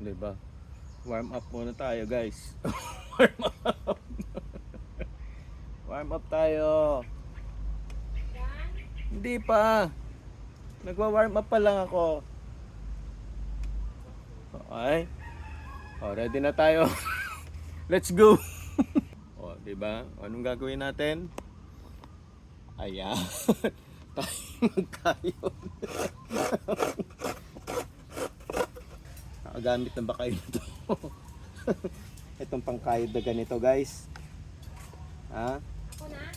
'Di ba? Warm up muna tayo, guys. Warm up. Warm up tayo. Hindi pa. Nagwa-warm up pa lang ako. Okay. O, ready na tayo. Let's go. o, 'di ba? Anong gagawin natin? Ayan. tayo. Nakagamit na ba kayo nito? Itong pangkayod na ganito, guys. Ha?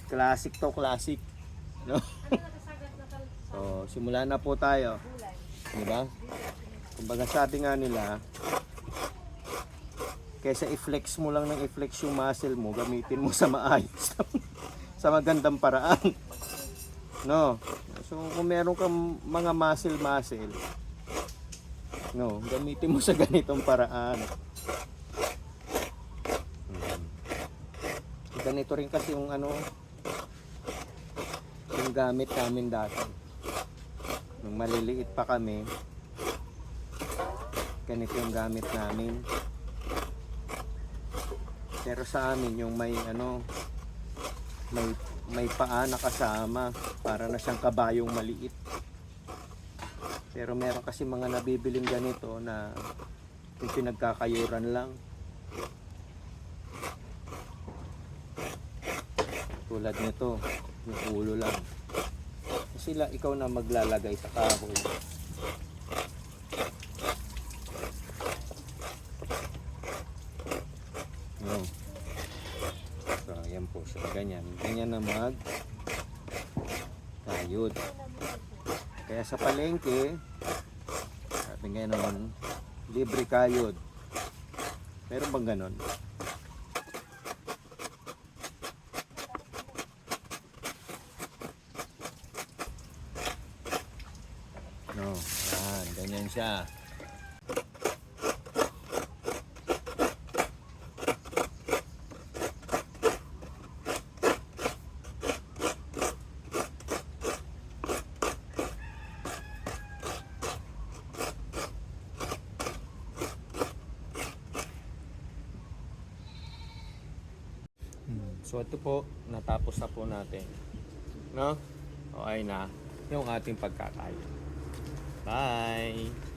Classic to, classic. No? So, simula na po tayo. Di ba? Kumbaga sabi nga nila, kaysa i-flex mo lang ng i-flex yung muscle mo, gamitin mo sa maayos. sa magandang paraan. No? So, kung meron kang mga muscle-muscle, no, gamitin mo sa ganitong paraan. Hmm. Ganito rin kasi yung ano, yung gamit namin dati. Nung maliliit pa kami, ganito yung gamit namin. Pero sa amin yung may ano, may may paa na kasama para na siyang kabayong maliit. Pero meron kasi mga nabibiling ganito na yung pinagkakayuran lang. Tulad nito, yung ulo lang. Sila ikaw na maglalagay sa kahoy. Yan. So, ayan po siya. Ganyan. Ganyan na mag kayod. Kaya sa palengke, sabi nga naman, libre kayod. Meron bang ganon? No, yan, ganyan siya. So ito po, natapos na po natin. No? Okay na yung ating pagkakain. Bye!